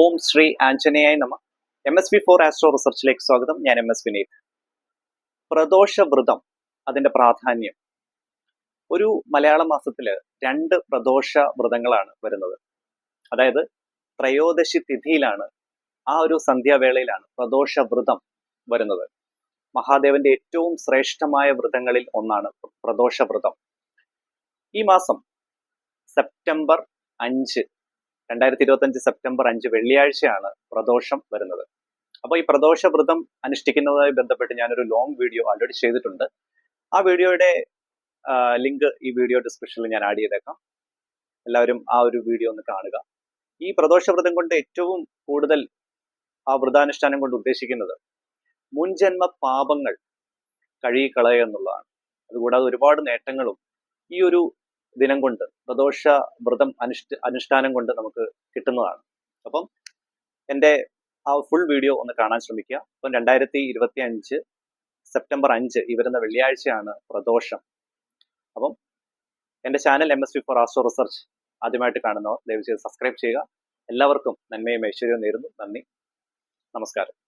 ഓം ശ്രീ ആഞ്ജനേയായി നമ. M S V for astro റിസർച്ചിലേക്ക് സ്വാഗതം. ഞാൻ എം എസ് വിനീത് പ്രദോഷ വ്രതം അതിന്റെ പ്രാധാന്യം. ഒരു മലയാള മാസത്തിൽ രണ്ട് പ്രദോഷ വ്രതങ്ങളാണ് വരുന്നത്. അതായത് ത്രയോദശി തിഥിയിലാണ് ആ ഒരു സന്ധ്യാവേളയിലാണ് പ്രദോഷ വ്രതം വരുന്നത്. മഹാദേവന്റെ ഏറ്റവും ശ്രേഷ്ഠമായ വ്രതങ്ങളിൽ ഒന്നാണ് പ്രദോഷ വ്രതം ഈ മാസം സെപ്റ്റംബർ അഞ്ച് രണ്ടായിരത്തി ഇരുപത്തഞ്ച് സെപ്റ്റംബർ അഞ്ച് വെള്ളിയാഴ്ചയാണ് പ്രദോഷം വരുന്നത്. അപ്പോൾ ഈ പ്രദോഷ വ്രതം അനുഷ്ഠിക്കുന്നതുമായി ബന്ധപ്പെട്ട് ഞാനൊരു ലോങ് വീഡിയോ ഓൾറെഡി ചെയ്തിട്ടുണ്ട്. ആ വീഡിയോയുടെ ലിങ്ക് ഈ വീഡിയോ ഡിസ്ക്രിപ്ഷനിൽ ഞാൻ ആഡ് ചെയ്തേക്കാം. എല്ലാവരും ആ ഒരു വീഡിയോ ഒന്ന് കാണുക. ഈ പ്രദോഷ വ്രതം കൊണ്ട് ഏറ്റവും കൂടുതൽ ആ വ്രതാനുഷ്ഠാനം കൊണ്ട് ഉദ്ദേശിക്കുന്നത് മുൻജന്മ പാപങ്ങൾ കഴുകിക്കളയുക എന്നുള്ളതാണ്. അതുകൂടാതെ ഒരുപാട് നേട്ടങ്ങളും ഈ ഒരു ദിനം കൊണ്ട് പ്രദോഷ വ്രതം അനുഷ്ഠ അനുഷ്ഠാനം കൊണ്ട് നമുക്ക് കിട്ടുന്നതാണ്. അപ്പം എന്റെ ആ ഫുൾ വീഡിയോ ഒന്ന് കാണാൻ ശ്രമിക്കുക. അപ്പം രണ്ടായിരത്തി ഇരുപത്തി അഞ്ച് സെപ്റ്റംബർ അഞ്ച് ഈ വരുന്ന വെള്ളിയാഴ്ചയാണ് പ്രദോഷം. അപ്പം എന്റെ channel M S V for astro research ആദ്യമായിട്ട് കാണുന്നവർ ദയവ് ചെയ്ത് സബ്സ്ക്രൈബ് ചെയ്യുക. എല്ലാവർക്കും നന്മയും ഐശ്വര്യവും നേരുന്നു. നന്ദി. നമസ്കാരം.